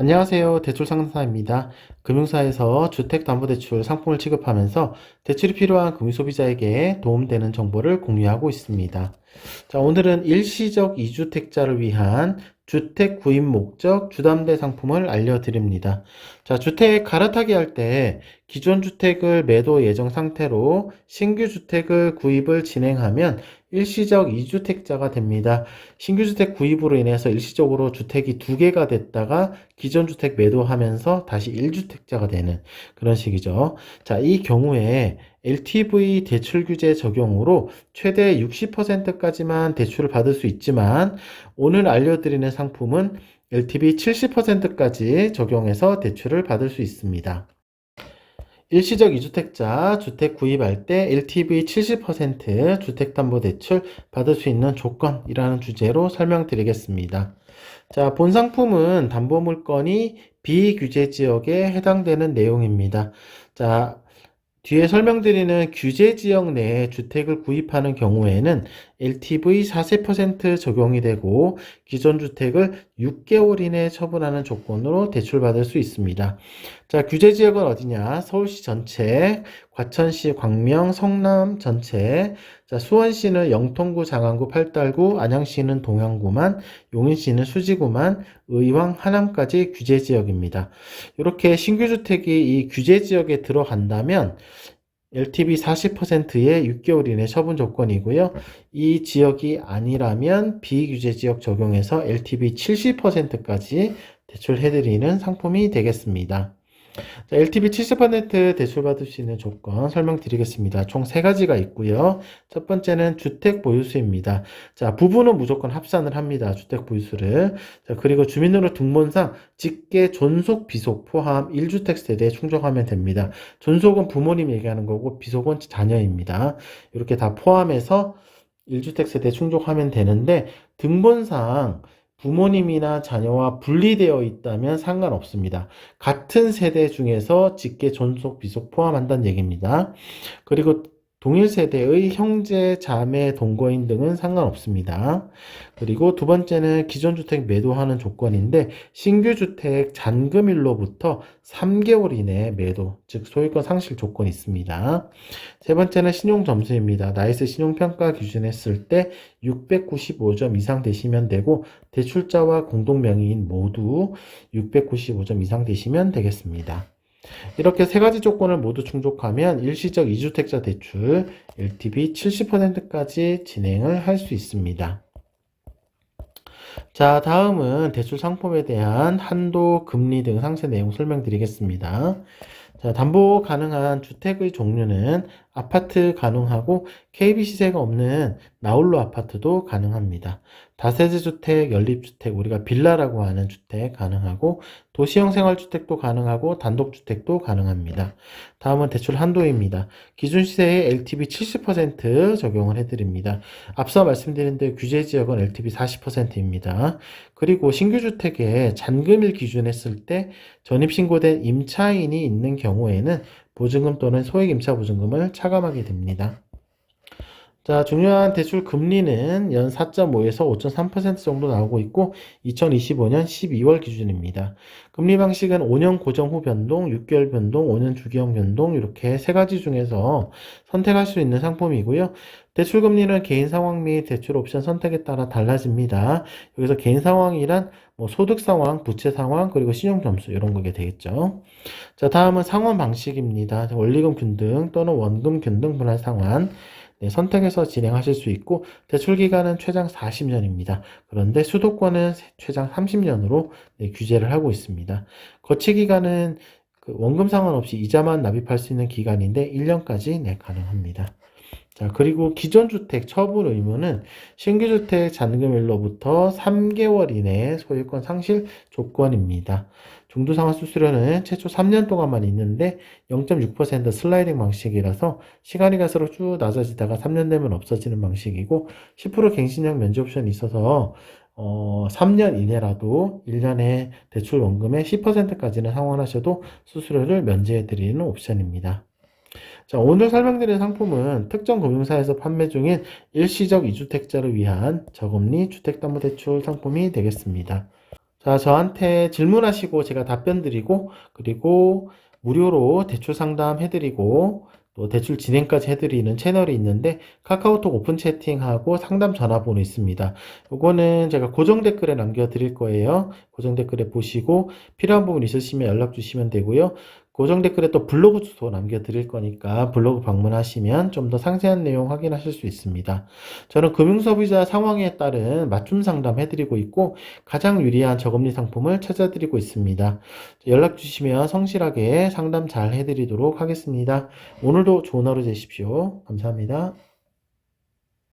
안녕하세요. 대출 상담사입니다. 금융사에서 주택담보대출 상품을 취급하면서 대출이 필요한 금융소비자에게 도움되는 정보를 공유하고 있습니다. 자, 오늘은 일시적 이주택자를 위한 주택 구입 목적 주담대 상품을 알려드립니다. 자, 주택 갈아타기 할 때 기존 주택을 매도 예정 상태로 신규 주택을 구입을 진행하면 일시적 이주택자가 됩니다. 신규 주택 구입으로 인해서 일시적으로 주택이 두 개가 됐다가 기존 주택 매도하면서 다시 1주택자가 되는 그런 식이죠. 자, 이 경우에 LTV 대출 규제 적용으로 최대 60%까지만 대출을 받을 수 있지만 오늘 알려드리는 상품은 LTV 70%까지 적용해서 대출을 받을 수 있습니다. 일시적 이주택자 주택 구입할 때 LTV 70% 주택담보대출 받을 수 있는 조건이라는 주제로 설명드리겠습니다. 자, 본 상품은 담보물건이 비규제 지역에 해당되는 내용입니다. 자, 뒤에 설명드리는 규제 지역 내에 주택을 구입하는 경우에는 LTV 40% 적용이 되고 기존 주택을 6개월 이내 처분하는 조건으로 대출받을 수 있습니다. 자, 규제 지역은 어디냐? 서울시 전체, 과천시, 광명, 성남 전체, 자, 수원시는 영통구, 장안구, 팔달구, 안양시는 동양구만, 용인시는 수지구만, 의왕, 하남까지 규제 지역입니다. 이렇게 신규 주택이 이 규제 지역에 들어간다면 LTV 40%의 6개월 이내 처분 조건이고요. 이 지역이 아니라면 비규제 지역 적용해서 LTV 70%까지 대출해드리는 상품이 되겠습니다. 자, LTV 70% 대출 받을 수 있는 조건 설명드리겠습니다. 총 세 가지가 있고요. 첫 번째는 주택 보유수입니다. 자, 부부는 무조건 합산을 합니다. 주택 보유수를. 자, 그리고 주민등록 등본상 직계 존속 비속 포함 1주택 세대에 충족하면 됩니다. 존속은 부모님 얘기하는 거고 비속은 자녀입니다. 이렇게 다 포함해서 1주택 세대에 충족하면 되는데 등본상 부모님이나 자녀와 분리되어 있다면 상관없습니다. 같은 세대 중에서 직계 존속 비속 포함한다는 얘기입니다. 그리고 동일 세대의 형제, 자매, 동거인 등은 상관없습니다. 그리고 두 번째는 기존 주택 매도하는 조건인데 신규 주택 잔금일로부터 3개월 이내 매도, 즉 소유권 상실 조건이 있습니다. 세 번째는 신용 점수입니다. 나이스 신용 평가 기준 했을 때 695점 이상 되시면 되고 대출자와 공동 명의인 모두 695점 이상 되시면 되겠습니다. 이렇게 세 가지 조건을 모두 충족하면 일시적 이주택자 대출 LTV 70%까지 진행을 할 수 있습니다. 자, 다음은 대출 상품에 대한 한도, 금리 등 상세 내용 설명드리겠습니다. 자, 담보 가능한 주택의 종류는 아파트 가능하고 KB 시세가 없는 나홀로 아파트도 가능합니다. 다세대 주택, 연립주택, 우리가 빌라라고 하는 주택 가능하고 도시형 생활주택도 가능하고 단독주택도 가능합니다. 다음은 대출 한도입니다. 기준 시세에 LTV 70% 적용을 해드립니다. 앞서 말씀드린 대 규제 지역은 LTV 40%입니다. 그리고 신규 주택에 잔금일 기준 했을 때 전입 신고된 임차인이 있는 경우에는 보증금 또는 소액 임차 보증금을 차감하게 됩니다. 자, 중요한 대출 금리는 연 4.5에서 5.3% 정도 나오고 있고 2025년 12월 기준입니다. 금리 방식은 5년 고정 후 변동, 6개월 변동, 5년 주기형 변동 이렇게 세 가지 중에서 선택할 수 있는 상품이고요. 대출 금리는 개인 상황 및 대출 옵션 선택에 따라 달라집니다. 여기서 개인 상황이란 뭐 소득 상황, 부채 상황, 그리고 신용 점수 이런 거게 되겠죠. 자, 다음은 상환 방식입니다. 원리금 균등 또는 원금 균등 분할 상환. 네, 선택해서 진행하실 수 있고 대출 기간은 최장 40년입니다. 그런데 수도권은 최장 30년으로 네, 규제를 하고 있습니다. 거치 기간은 그 원금 상관없이 이자만 납입할 수 있는 기간인데 1년까지 네, 가능합니다. 자, 그리고 기존 주택 처분 의무는 신규 주택 잔금일로부터 3개월 이내에 소유권 상실 조건입니다. 중도상환 수수료는 최초 3년 동안만 있는데 0.6% 슬라이딩 방식이라서 시간이 갈수록 쭉 낮아지다가 3년 되면 없어지는 방식이고 10% 갱신형 면제 옵션이 있어서 어, 3년 이내라도 1년에 대출 원금의 10%까지는 상환하셔도 수수료를 면제해 드리는 옵션입니다. 자, 오늘 설명드린 상품은 특정 금융사에서 판매 중인 일시적 이주택자를 위한 저금리 주택담보대출 상품이 되겠습니다. 자, 저한테 질문하시고 제가 답변 드리고, 그리고 무료로 대출 상담 해드리고, 또 대출 진행까지 해드리는 채널이 있는데, 카카오톡 오픈 채팅하고 상담 전화번호 있습니다. 요거는 제가 고정 댓글에 남겨드릴 거예요. 고정 댓글에 보시고, 필요한 부분 있으시면 연락 주시면 되고요. 고정 댓글에 또 블로그 주소 남겨드릴 거니까 블로그 방문하시면 좀 더 상세한 내용 확인하실 수 있습니다. 저는 금융소비자 상황에 따른 맞춤 상담 해드리고 있고, 가장 유리한 저금리 상품을 찾아드리고 있습니다. 연락 주시면 성실하게 상담 잘 해드리도록 하겠습니다. 오늘도 좋은 하루 되십시오. 감사합니다.